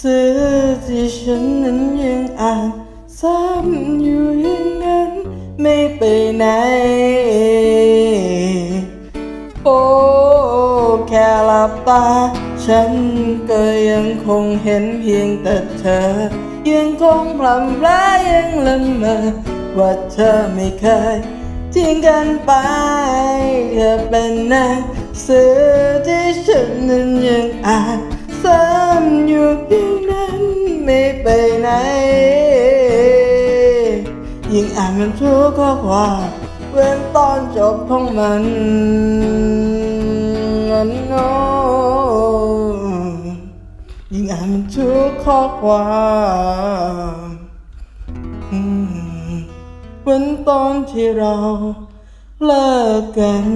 สือที่ฉันนั้นยังอ่านซ้ำอยู่อย่างนั้นไม่ไปไหน โอ้ แค่หลับตา ฉันก็ยังคงเห็นเพียงแต่เธอ ยังคงพลำร้ายยังละเมอว่าเธอไม่เคยทิ้งกันไปเธอเป็นหนังสือที่ฉันนั้นยังอ่านซ้ำ อยู่อย่างนั้นไม่ไปไหน ยิ่งอ่านมันทุกข้อความเว้นตอนจบของมันอันโนยิ่งอ่านมันทุกข้อความอืมเว้นตอนที่เราเลิกกัน